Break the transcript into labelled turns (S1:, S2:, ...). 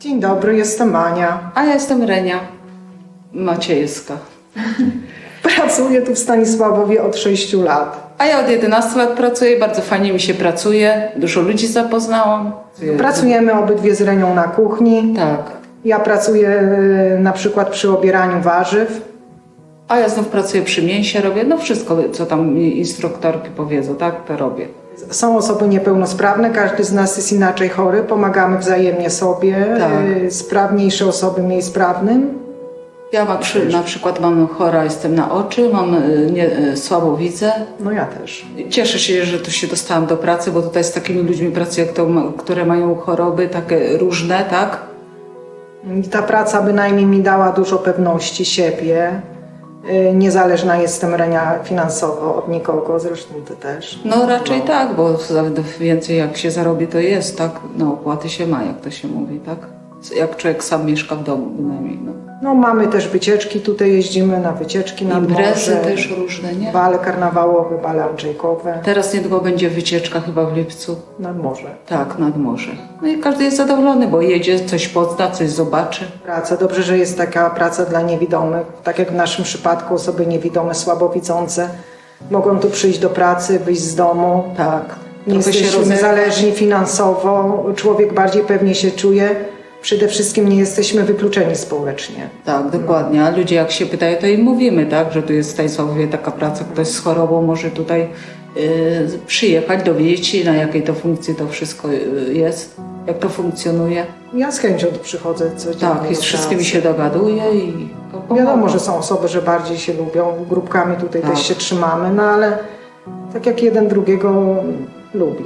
S1: Dzień dobry, jestem Mania.
S2: A ja jestem Renia Maciejska.
S1: Pracuję tu w Stanisławowie od 6 lat.
S2: A ja od 11 lat pracuję, bardzo fajnie mi się pracuje, dużo ludzi zapoznałam.
S1: Pracujemy obydwie z Renią na kuchni.
S2: Tak.
S1: Ja pracuję e, na przykład przy obieraniu warzyw.
S2: A ja znów pracuję przy mięsie, robię no wszystko, co tam mi instruktorki powiedzą, tak, to robię.
S1: Są osoby niepełnosprawne, każdy z nas jest inaczej chory, pomagamy wzajemnie sobie.
S2: Tak.
S1: E, Sprawniejsze osoby mniej sprawnym.
S2: Ja mam przy, na przykład mam chora, jestem na oczy, mam y, nie, y, słabo widzę.
S1: No ja też.
S2: Cieszę się, że tu się dostałam do pracy, bo tutaj z takimi ludźmi pracuję, ma- które mają choroby takie różne, tak?
S1: I ta praca bynajmniej mi dała dużo pewności siebie. E, Niezależna jestem Renia finansowo od nikogo, zresztą ty też.
S2: No raczej tak, bo więcej jak się zarobi, to jest, tak? No opłaty się ma, jak to się mówi, tak? Jak człowiek sam mieszka w domu bynajmniej, no.
S1: No mamy też wycieczki, tutaj jeździmy na wycieczki nad
S2: Imprezy
S1: morze.
S2: też różne, nie?
S1: Bale karnawałowe, bale Andrzejkowe,
S2: Teraz niedługo będzie wycieczka chyba w lipcu.
S1: nad morze.
S2: Tak, nad morze. No i każdy jest zadowolony, bo jedzie, coś pozna, coś zobaczy.
S1: Praca. Dobrze, że jest taka praca dla niewidomych. Tak jak w naszym przypadku osoby niewidome, słabowidzące mogą tu przyjść do pracy, wyjść z domu.
S2: Tak.
S1: Nie jesteśmy zależni finansowo, człowiek bardziej pewnie się czuje. Przede wszystkim nie jesteśmy wykluczeni społecznie.
S2: Tak, dokładnie. A ludzie jak się pytają, to im mówimy, tak, że tu jest w Stanisławowie taka praca, ktoś z chorobą może tutaj y, przyjechać, dowiedzieć się na jakiej to funkcji to wszystko y, jest, jak to funkcjonuje.
S1: Ja z chęcią tu przychodzę codziennie.
S2: Tak, i z
S1: do
S2: wszystkimi
S1: pracy.
S2: się dogaduję i to pomaga.
S1: Wiadomo, że są osoby, że bardziej się lubią, grupkami tutaj
S2: Tak.
S1: też się trzymamy, no ale tak jak jeden drugiego lubi.